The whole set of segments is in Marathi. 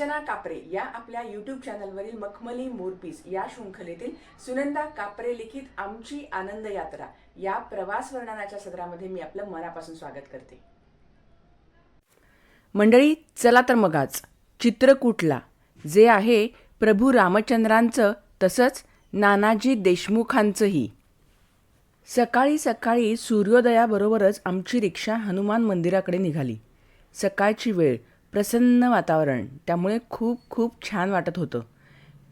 अर्चना कापरे या आपल्या यूट्यूब चॅनलवरील मखमली मोरपीस या शृंखलेतील सुनंदा कापरे लिखित आमची आनंद यात्रा या प्रवास वर्णनाच्या सदरामध्ये मी आपलं मनापासून स्वागत करते. मंडळी चला तर मग आज चित्रकूटला जे आहे प्रभू रामचंद्रांचं तसंच नानाजी देशमुखांचंही. सकाळी सकाळी सूर्योदयाबरोबरच आमची रिक्षा हनुमान मंदिराकडे निघाली. सकाळची वेळ प्रसन्न वातावरण. त्यामुळे खूप खूप छान वाटत होतं.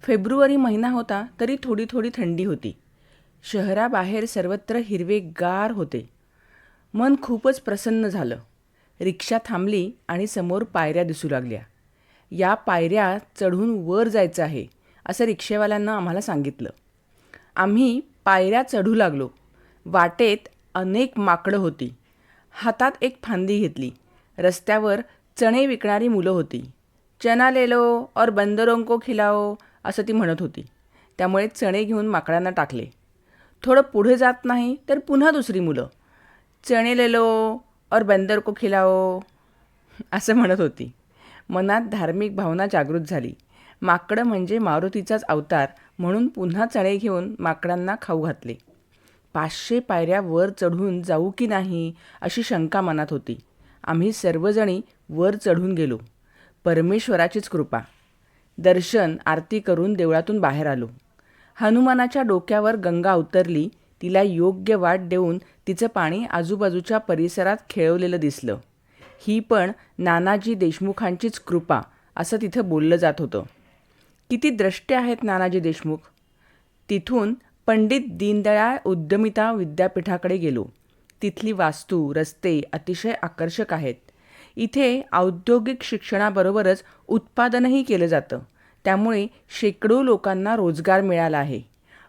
फेब्रुवारी महिना होता तरी थोडी थोडी थंडी होती. शहराबाहेर सर्वत्र हिरवे गार होते. मन खूपच प्रसन्न झालं. रिक्षा थांबली आणि समोर पायऱ्या दिसू लागल्या. या पायऱ्या चढून वर जायचं आहे असं रिक्षेवाल्यांना आम्हाला सांगितलं. आम्ही पायऱ्या चढू लागलो. वाटेत अनेक माकडं होती. हातात एक फांदी घेतली. रस्त्यावर चणे विकणारी मुलं होती. चना लेलो और बंदरों को खिलाओ असं ती म्हणत होती. त्यामुळे चणे घेऊन माकडांना टाकले. थोडं पुढे जात नाही तर पुन्हा दुसरी मुलं. चणे लेलो और बंदर को खिलाओ असं म्हणत होती. मनात धार्मिक भावना जागृत झाली. माकडं म्हणजे मारुतीचाच अवतार म्हणून पुन्हा चणे घेऊन माकडांना खाऊ घातले. पाचशे पायऱ्या वर चढून जाऊ की नाही अशी शंका मनात होती. आम्ही सर्वजणी वर चढून गेलो. परमेश्वराचीच कृपा. दर्शन आरती करून देवळातून बाहेर आलो. हनुमानाच्या डोक्यावर गंगा उतरली तिला योग्य वाट देऊन तिचं पाणी आजूबाजूच्या परिसरात खेळवलेलं दिसलं. ही पण नानाजी देशमुखांचीच कृपा असं तिथं बोललं जात होतं. किती द्रष्टे आहेत नानाजी देशमुख? तिथून पंडित दीनदयाळ उद्यमिता विद्यापीठाकडे गेलो. तिथली वास्तू रस्ते अतिशय आकर्षक आहेत. इथे औद्योगिक शिक्षणाबरोबरच उत्पादनही केलं जातं. त्यामुळे शेकडो लोकांना रोजगार मिळाला आहे.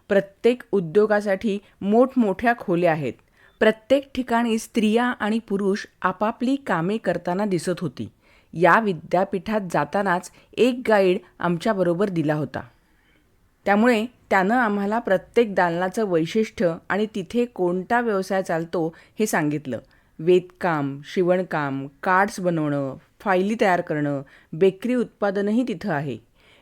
प्रत्येक उद्योगासाठी मोठमोठ्या खोल्या आहेत. प्रत्येक ठिकाणी स्त्रिया आणि पुरुष आपापली कामे करताना दिसत होती. या विद्यापीठात जातानाच एक गाईड आमच्याबरोबर दिला होता. त्यामुळे त्यानं आम्हाला प्रत्येक दालनाचं वैशिष्ट्य आणि तिथे कोणता व्यवसाय चालतो हे सांगितलं. वेदकाम शिवणकाम कार्ड्स बनवणं फायली तयार करणं बेकरी उत्पादनही तिथं आहे.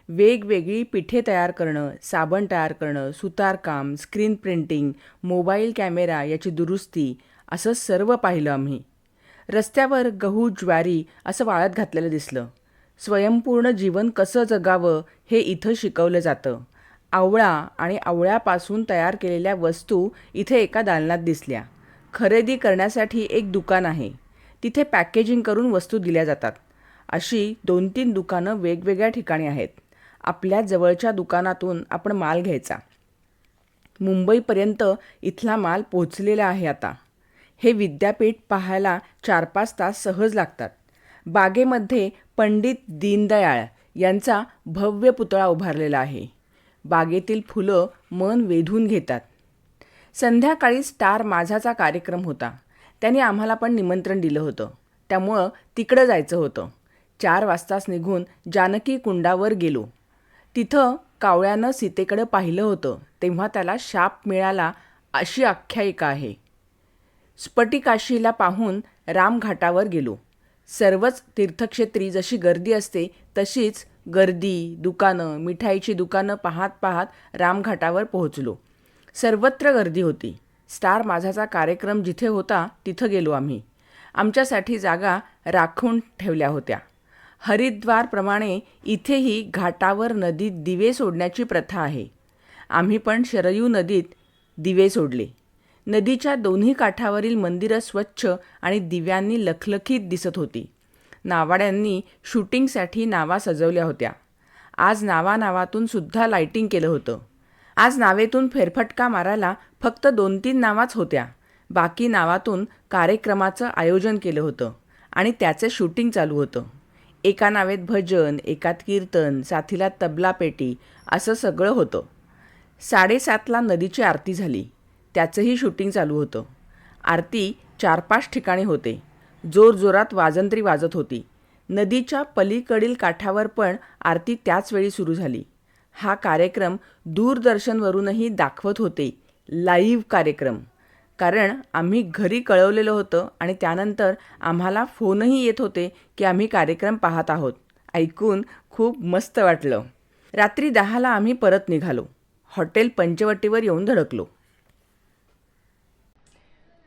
वेगवेगळी पिठे तयार करणं साबण तयार करणं सुतारकाम स्क्रीन प्रिंटिंग मोबाईल कॅमेरा याची दुरुस्ती असं सर्व पाहिलं आम्ही. रस्त्यावर गहू ज्वारी असं वाळत घातलेलं दिसलं. स्वयंपूर्ण जीवन कसं जगावं हे इथं शिकवलं जातं. आवळा आणि आवळ्यापासून तयार केलेल्या वस्तू इथे एका दालनात दिसल्या. खरेदी करण्यासाठी एक दुकान आहे. तिथे पॅकेजिंग करून वस्तू दिल्या जातात. अशी दोन तीन दुकानं वेगवेगळ्या ठिकाणी आहेत. आपल्या जवळच्या दुकानातून आपण माल घ्यायचा. मुंबईपर्यंत इथला माल पोचलेला आहे आता. हे विद्यापीठ पाहायला चार पाच तास सहज लागतात. बागेमध्ये पंडित दीनदयाळ यांचा भव्य पुतळा उभारलेला आहे. बागेतील फुलं मन वेधून घेतात. संध्याकाळी स्टार माझाचा कार्यक्रम होता. त्यांनी आम्हाला पण निमंत्रण दिलं होतं. त्यामुळं तिकडं जायचं होतं. चार वाजताच निघून जानकी कुंडावर गेलो. तिथं कावळ्यानं सीतेकडं पाहिलं होतं. तेव्हा त्याला शाप मिळाला अशी आख्यायिका आहे. स्फटिकाशीला पाहून रामघाटावर गेलो. सर्वच तीर्थक्षेत्री जशी गर्दी असते तशीच गर्दी दुकानं मिठाईची दुकानं पाहत पाहत रामघाटावर पोहोचलो. सर्वत्र गर्दी होती. स्टार माझाचा कार्यक्रम जिथे होता तिथं गेलो आम्ही. आमच्यासाठी जागा राखून ठेवल्या होत्या. हरिद्वारप्रमाणे इथेही घाटावर नदीत दिवे सोडण्याची प्रथा आहे. आम्ही पण शरयू नदीत दिवे सोडले. नदीच्या दोन्ही काठावरील मंदिरं स्वच्छ आणि दिव्यांनी लखलखीत दिसत होती. नावाड्यांनी शूटिंगसाठी नावा सजवल्या होत्या. आज नावानावातून सुद्धा लाईटिंग केलं होतं. आज नावेतून फेरफटका मारायला फक्त दोन तीन नावाच होत्या. बाकी नावातून कार्यक्रमाचं आयोजन केलं होतं आणि त्याचे शूटिंग चालू होतं. एका नावेत भजन एकात कीर्तन साथीला तबला पेटी असं सगळं होतं. साडेसातला नदीची आरती झाली. त्याचंही शूटिंग चालू होतं. आरती चार पाच ठिकाणी होते. जोरजोरात वाजंत्री वाजत होती. नदीच्या पलीकडील काठावर पण आरती त्याच वेळी सुरू झाली. हा कार्यक्रम दूरदर्शनवरूनही दाखवत होते लाईव्ह कार्यक्रम. कारण आम्ही घरी कळवलेलं होतं आणि त्यानंतर आम्हाला फोनही येत होते की आम्ही कार्यक्रम पाहत आहोत. ऐकून खूप मस्त वाटलं. रात्री दहाला आम्ही परत निघालो. हॉटेल पंचवटीवर येऊन धडकलो.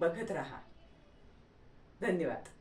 बघत राहा. धन्यवाद.